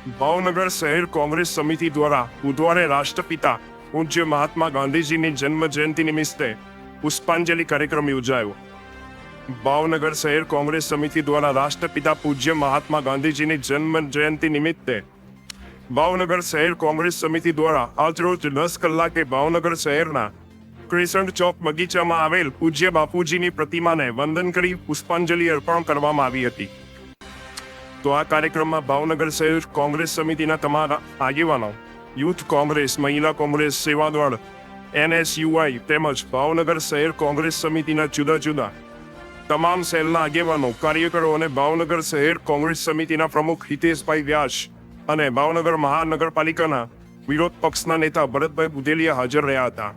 ભાવનગર શહેર કોંગ્રેસ સમિતિ દ્વારા બુધવારે રાષ્ટ્રપિતા પૂજ્ય મહાત્મા ગાંધીજીની જન્મ જયંતિ નિમિત્તે પુષ્પાંજલિ કાર્યક્રમ યોજાયો. ભાવનગર શહેર કોંગ્રેસ સમિતિ દ્વારા રાષ્ટ્રપિતા પૂજ્ય મહાત્મા ગાંધીજીની જન્મ જયંતિ નિમિત્તે ભાવનગર શહેર કોંગ્રેસ સમિતિ દ્વારા આજરોજ દસ કલાકે ભાવનગર શહેરના ક્રિસન્ટ ચોક બગીચામાં આવેલ પૂજ્ય બાપુજીની પ્રતિમાને વંદન કરી પુષ્પાંજલિ અર્પણ કરવામાં આવી હતી. તો આ કાર્યક્રમમાં ભાવનગર શહેર કોંગ્રેસ સમિતિના તમારા આગેવાનો, યુથ કોંગ્રેસ, મહિલા કોંગ્રેસ, સેવાદળ, એનએસયુઆઈ તેમજ ભાવનગર શહેર કોંગ્રેસ સમિતિના જુદા જુદા તમામ સેલના આગેવાનો, કાર્યકરો અને ભાવનગર શહેર કોંગ્રેસ સમિતિના પ્રમુખ હિતેશભાઈ વ્યાસ અને ભાવનગર મહાનગરપાલિકાના વિરોધ પક્ષના નેતા ભરતભાઈ બુધેલિયા હાજર રહ્યા હતા.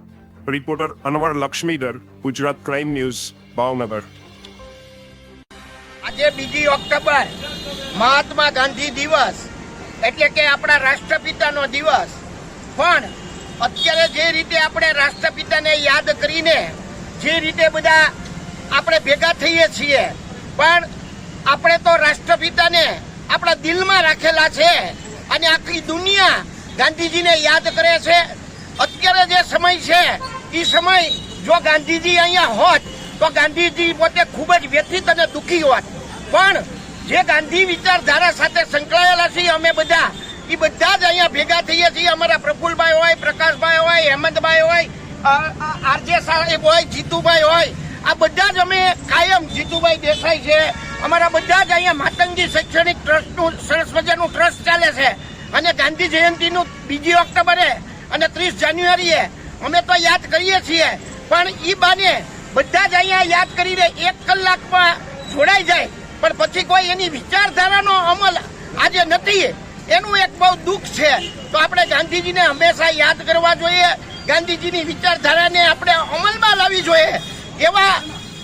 Reporter Anwar Laxmidhar, Gujarat crime news, Bhavnagar. આજે બીજી ઓક્ટોબર, મહાત્મા ગાંધી દિવસ, એટલે કે આપણા રાષ્ટ્રપિતાનો દિવસ. પણ અત્યારે જે રીતે આપણે રાષ્ટ્રપિતાને યાદ કરીને જે રીતે બધા આપણે ભેગા થઈએ છીએ, પણ આપણે તો રાષ્ટ્રપિતાને આપણા દિલમાં રાખેલા છે અને આખી દુનિયા ગાંધીજીને યાદ કરે છે. અત્યારે જે સમય છે એ સમય જો ગાંધીજી અહીંયા હોત તો ગાંધીજી પોતે ખૂબ જ વ્યથિત અને દુઃખી હોત. પણ જે ગાંધી વિચારધારા સાથે સંકળાયેલા છીએ અમે બધા એ બધા જ અહીંયા ભેગા થઈએ છીએ. અમારા પ્રફુલભાઈ હોય, પ્રકાશભાઈ હોય, હેમંતભાઈ હોય આરજે સાહેબ હોય, જીતુભાઈ હોય. આ બધા જ અમે કાયમ જીતુભાઈ દેસાઈ છે. અમારા બધા જ અહીંયા માતંગી શૈક્ષણિક ટ્રસ્ટનું, સરસ મજાનું ટ્રસ્ટ ચાલે છે. અને ગાંધી જયંતિનું બીજી ઓક્ટોબરે અને ત્રીસ જાન્યુઆરીએ અમે તો યાદ કરીએ છીએ. પણ એ બાને બધા જ અહીંયા યાદ કરીને એક કલાકમાં જોડાઈ જાય. પણ પછી કોઈ એની વિચારધારાનો અમલ આજે નથી. એનું એક બહુ દુઃખ છે. તો આપણે ગાંધીજીને હંમેશા યાદ કરવા જોઈએ. ગાંધીજીની વિચારધારાને આપણે અમલમાં લાવવી જોઈએ. એવા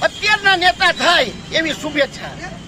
અત્યારના નેતા થાય એવી શુભેચ્છા.